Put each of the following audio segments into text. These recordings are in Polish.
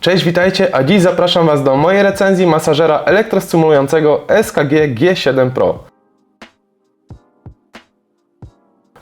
Cześć, witajcie, a dziś zapraszam Was do mojej recenzji masażera elektrostymulującego SKG G7 Pro.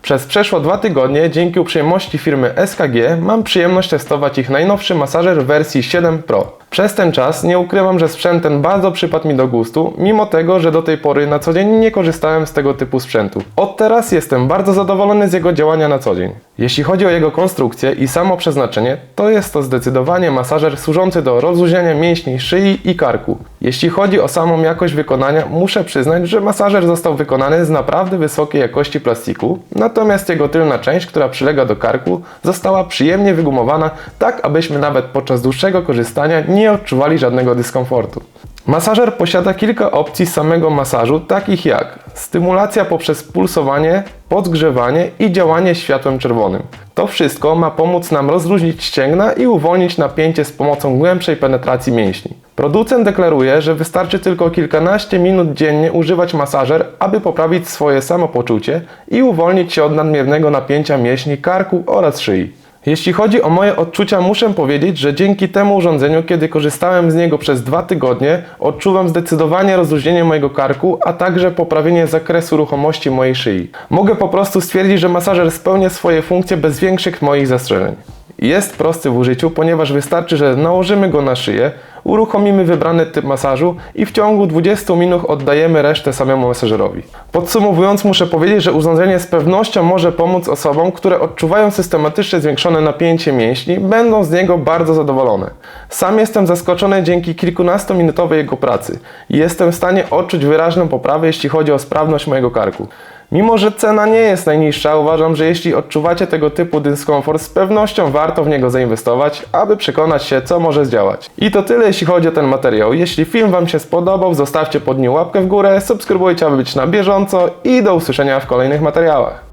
Przez przeszło dwa tygodnie, dzięki uprzejmości firmy SKG, mam przyjemność testować ich najnowszy masażer wersji 7 Pro. Przez ten czas nie ukrywam, że sprzęt ten bardzo przypadł mi do gustu, mimo tego, że do tej pory na co dzień nie korzystałem z tego typu sprzętu. Od teraz jestem bardzo zadowolony z jego działania na co dzień. Jeśli chodzi o jego konstrukcję i samo przeznaczenie, to jest to zdecydowanie masażer służący do rozluźniania mięśni szyi i karku. Jeśli chodzi o samą jakość wykonania, muszę przyznać, że masażer został wykonany z naprawdę wysokiej jakości plastiku, natomiast jego tylna część, która przylega do karku, została przyjemnie wygumowana, tak abyśmy nawet podczas dłuższego korzystania nie odczuwali żadnego dyskomfortu. Masażer posiada kilka opcji samego masażu, takich jak stymulacja poprzez pulsowanie, podgrzewanie i działanie światłem czerwonym. To wszystko ma pomóc nam rozluźnić ścięgna i uwolnić napięcie z pomocą głębszej penetracji mięśni. Producent deklaruje, że wystarczy tylko kilkanaście minut dziennie używać masażer, aby poprawić swoje samopoczucie i uwolnić się od nadmiernego napięcia mięśni karku oraz szyi. Jeśli chodzi o moje odczucia, muszę powiedzieć, że dzięki temu urządzeniu, kiedy korzystałem z niego przez dwa tygodnie, odczuwam zdecydowanie rozluźnienie mojego karku, a także poprawienie zakresu ruchomości mojej szyi. Mogę po prostu stwierdzić, że masażer spełnia swoje funkcje bez większych moich zastrzeżeń. Jest prosty w użyciu, ponieważ wystarczy, że nałożymy go na szyję, uruchomimy wybrany typ masażu i w ciągu 20 minut oddajemy resztę samemu masażerowi. Podsumowując, muszę powiedzieć, że urządzenie z pewnością może pomóc osobom, które odczuwają systematycznie zwiększone napięcie mięśni, będą z niego bardzo zadowolone. Sam jestem zaskoczony dzięki kilkunastominutowej jego pracy jestem w stanie odczuć wyraźną poprawę, jeśli chodzi o sprawność mojego karku. Mimo, że cena nie jest najniższa, uważam, że jeśli odczuwacie tego typu dyskomfort, z pewnością warto w niego zainwestować, aby przekonać się, co może zdziałać. I to tyle, jeśli chodzi o ten materiał. Jeśli film Wam się spodobał, zostawcie pod nim łapkę w górę, subskrybujcie, aby być na bieżąco i do usłyszenia w kolejnych materiałach.